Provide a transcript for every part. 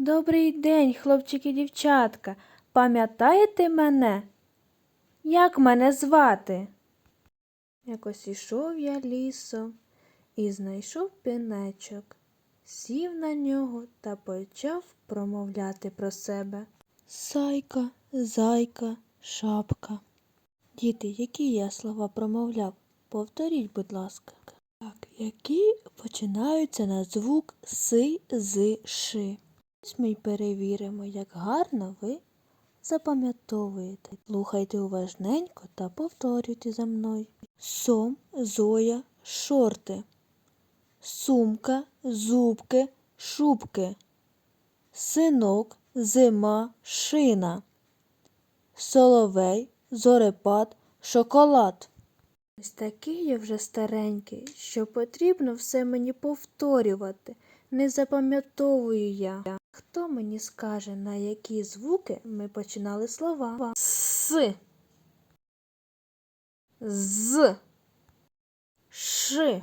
Добрий день, хлопчики дівчатка. Пам'ятаєте мене? Як мене звати? Якось ішов я лісом і знайшов пінечок, сів на нього та почав промовляти про себе. Сайка, зайка, шапка. Діти, які я слова промовляв? Повторіть, будь ласка. Так, які починаються на звук си, з, ши. Ось ми й перевіримо, як гарно ви запам'ятовуєте. Слухайте уважненько та повторюйте за мною. Сом, зоя, шорти. Сумка, зубки, шубки. Синок, зима, шина. Соловей, зорепад, шоколад. Ось такий я вже старенький, що потрібно все мені повторювати. Не запам'ятовую я. Хто мені скаже, на які звуки ми починали слова? С. З. Ш.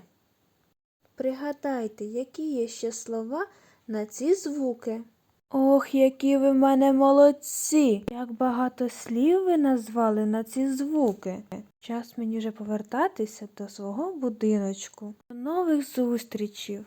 Пригадайте, які є ще слова на ці звуки. Ох, які ви в мене молодці! Як багато слів ви назвали на ці звуки. Час мені вже повертатися до свого будиночку. До нових зустрічів!